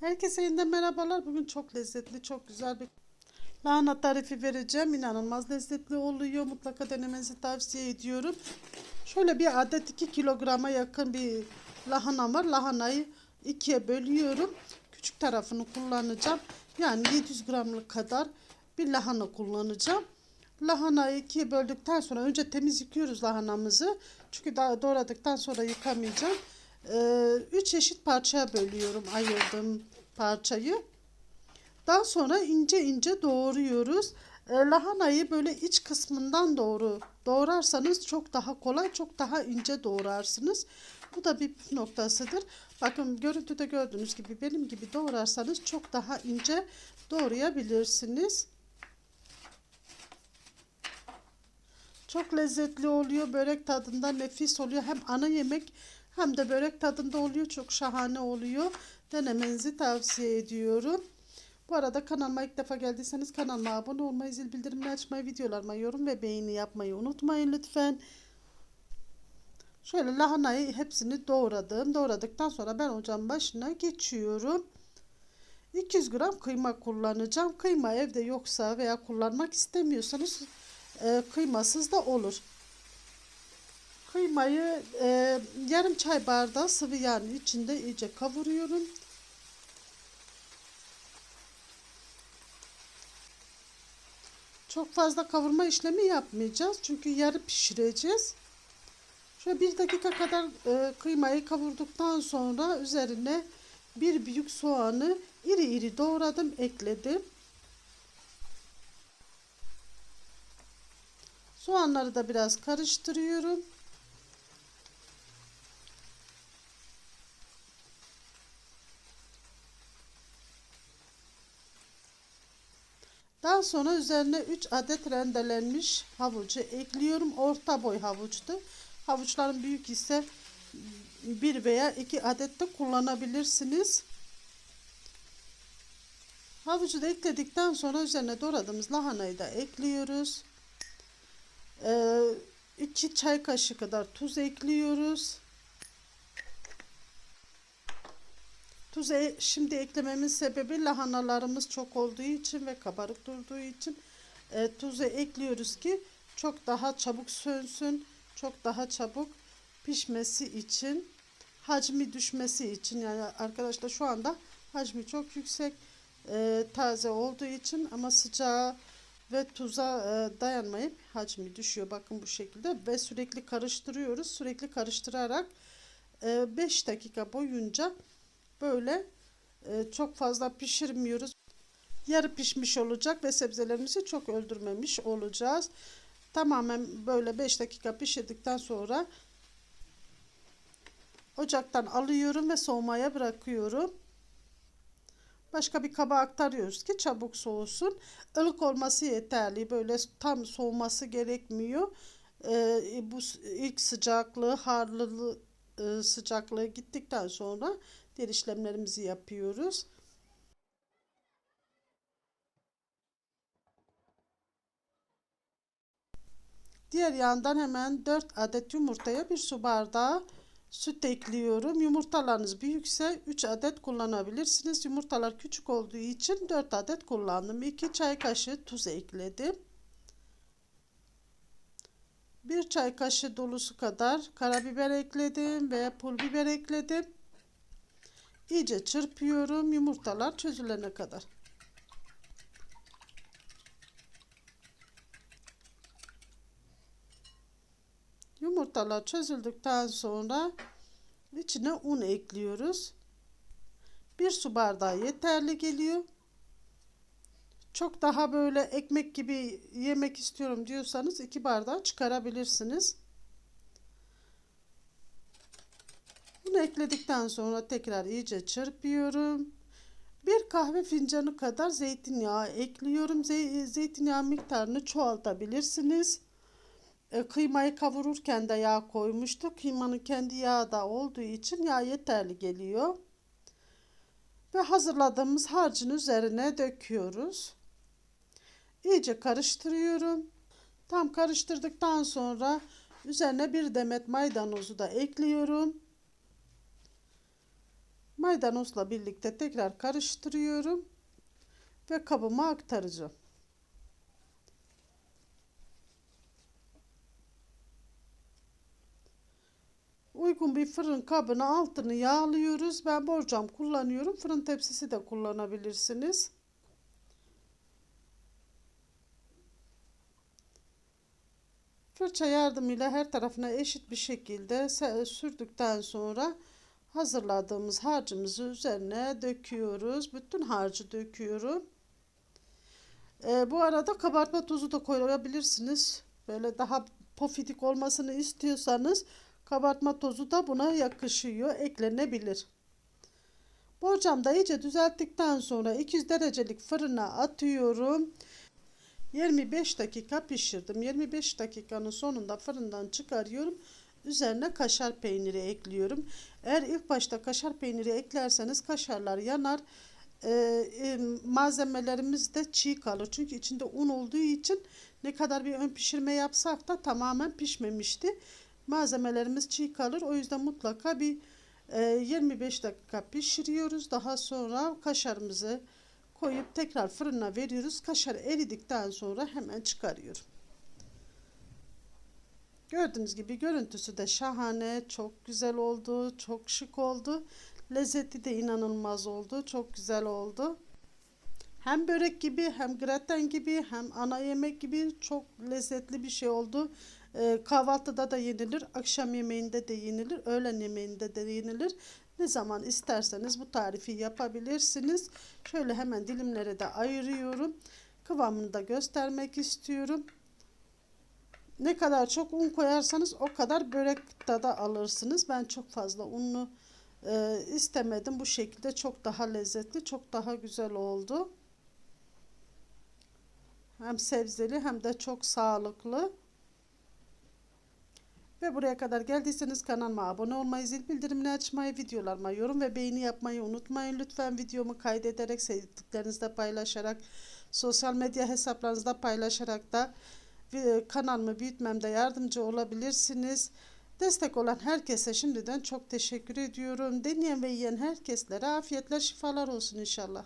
Herkese yeniden merhabalar. Bugün çok lezzetli, çok güzel bir lahana tarifi vereceğim. İnanılmaz lezzetli oluyor. Mutlaka denemenizi tavsiye ediyorum. Şöyle bir adet 2 kilograma yakın bir lahana var. Lahanayı ikiye bölüyorum. Küçük tarafını kullanacağım. Yani 700 gramlık kadar bir lahana kullanacağım. Lahanayı ikiye böldükten sonra önce temiz yıkıyoruz lahanamızı. Çünkü daha doğradıktan sonra yıkamayacağım. Ee, üç eşit parçaya bölüyorum ayırdığım parçayı. Daha sonra ince ince doğruyoruz. Ee, lahanayı böyle iç kısmından doğru doğrarsanız çok daha kolay, çok daha ince doğrarsınız. Bu da bir püf noktasıdır. Bakın görüntüde gördüğünüz gibi benim gibi doğrarsanız çok daha ince doğrayabilirsiniz. Çok lezzetli oluyor. Börek tadında nefis oluyor. Hem ana yemek hem de börek tadında oluyor. Çok şahane oluyor. Denemenizi tavsiye ediyorum. Bu arada kanalıma ilk defa geldiyseniz kanalıma abone olmayı, zil bildirimini açmayı, videolarıma yorum ve beğeni yapmayı unutmayın lütfen. Şöyle lahanayı hepsini doğradım. Doğradıktan sonra ben ocağın başına geçiyorum. 200 gram kıyma kullanacağım. Kıyma evde yoksa veya kullanmak istemiyorsanız e, kıymasız da olur. Kıymayı e, yarım çay bardağı sıvı yağın içinde iyice kavuruyorum. Çok fazla kavurma işlemi yapmayacağız. Çünkü yarı pişireceğiz. Şöyle bir dakika kadar e, kıymayı kavurduktan sonra üzerine bir büyük soğanı iri iri doğradım ekledim. Soğanları da biraz karıştırıyorum. Daha sonra üzerine 3 adet rendelenmiş havucu ekliyorum. Orta boy havuçtu. Havuçların büyük ise bir veya iki adet de kullanabilirsiniz. Havucu da ekledikten sonra üzerine doğradığımız lahanayı da ekliyoruz. 2 çay kaşığı kadar tuz ekliyoruz. Tuz e şimdi eklememin sebebi lahanalarımız çok olduğu için ve kabarık durduğu için e, tuzu ekliyoruz ki çok daha çabuk sönsün, çok daha çabuk pişmesi için, hacmi düşmesi için yani arkadaşlar şu anda hacmi çok yüksek e, taze olduğu için ama sıcağı ve tuza e, dayanmayıp hacmi düşüyor. Bakın bu şekilde ve sürekli karıştırıyoruz. Sürekli karıştırarak 5 e, dakika boyunca böyle e, çok fazla pişirmiyoruz. Yarı pişmiş olacak ve sebzelerimizi çok öldürmemiş olacağız. Tamamen böyle 5 dakika pişirdikten sonra ocaktan alıyorum ve soğumaya bırakıyorum. Başka bir kaba aktarıyoruz ki çabuk soğusun. Ilık olması yeterli. Böyle tam soğuması gerekmiyor. Ee, bu ilk sıcaklığı, harlılığı e, sıcaklığı gittikten sonra diğer işlemlerimizi yapıyoruz. Diğer yandan hemen 4 adet yumurtaya bir su bardağı süt ekliyorum. Yumurtalarınız büyükse 3 adet kullanabilirsiniz. Yumurtalar küçük olduğu için 4 adet kullandım. 2 çay kaşığı tuz ekledim. 1 çay kaşığı dolusu kadar karabiber ekledim ve pul biber ekledim. İyice çırpıyorum yumurtalar çözülene kadar. Yumurtalar çözüldükten sonra içine un ekliyoruz. Bir su bardağı yeterli geliyor. Çok daha böyle ekmek gibi yemek istiyorum diyorsanız iki bardağı çıkarabilirsiniz. Bunu ekledikten sonra tekrar iyice çırpıyorum. Bir kahve fincanı kadar zeytinyağı ekliyorum. Zeytinyağı miktarını çoğaltabilirsiniz. E, kıymayı kavururken de yağ koymuştuk. Kıymanın kendi yağı da olduğu için yağ yeterli geliyor. Ve hazırladığımız harcın üzerine döküyoruz. İyice karıştırıyorum. Tam karıştırdıktan sonra üzerine bir demet maydanozu da ekliyorum. Maydanozla birlikte tekrar karıştırıyorum ve kabıma aktaracağım. Uygun bir fırın kabına altını yağlıyoruz. Ben borcam kullanıyorum. Fırın tepsisi de kullanabilirsiniz. Fırça yardımıyla her tarafına eşit bir şekilde sürdükten sonra hazırladığımız harcımızı üzerine döküyoruz. Bütün harcı döküyorum. Ee, bu arada kabartma tozu da koyabilirsiniz. Böyle daha pofidik olmasını istiyorsanız kabartma tozu da buna yakışıyor. Eklenebilir. Borcamda iyice düzelttikten sonra 200 derecelik fırına atıyorum. 25 dakika pişirdim. 25 dakikanın sonunda fırından çıkarıyorum. Üzerine kaşar peyniri ekliyorum. Eğer ilk başta kaşar peyniri eklerseniz kaşarlar yanar. Ee, e, malzemelerimiz de çiğ kalır. Çünkü içinde un olduğu için ne kadar bir ön pişirme yapsak da tamamen pişmemişti. Malzemelerimiz çiğ kalır. O yüzden mutlaka bir e, 25 dakika pişiriyoruz. Daha sonra kaşarımızı koyup tekrar fırına veriyoruz. Kaşar eridikten sonra hemen çıkarıyorum. Gördüğünüz gibi görüntüsü de şahane, çok güzel oldu, çok şık oldu. Lezzeti de inanılmaz oldu, çok güzel oldu. Hem börek gibi, hem graten gibi, hem ana yemek gibi çok lezzetli bir şey oldu. Ee, kahvaltıda da yenilir, akşam yemeğinde de yenilir, öğlen yemeğinde de yenilir. Ne zaman isterseniz bu tarifi yapabilirsiniz. Şöyle hemen dilimlere de ayırıyorum. Kıvamını da göstermek istiyorum. Ne kadar çok un koyarsanız o kadar börek tadı alırsınız. Ben çok fazla unlu e, istemedim. Bu şekilde çok daha lezzetli, çok daha güzel oldu. Hem sebzeli hem de çok sağlıklı. Ve buraya kadar geldiyseniz kanalıma abone olmayı, zil bildirimini açmayı, videolarıma yorum ve beğeni yapmayı unutmayın. Lütfen videomu kaydederek, sevdiklerinizle paylaşarak, sosyal medya hesaplarınızda paylaşarak da kanalımı büyütmemde yardımcı olabilirsiniz. Destek olan herkese şimdiden çok teşekkür ediyorum. Deneyen ve yiyen herkeslere afiyetler, şifalar olsun inşallah.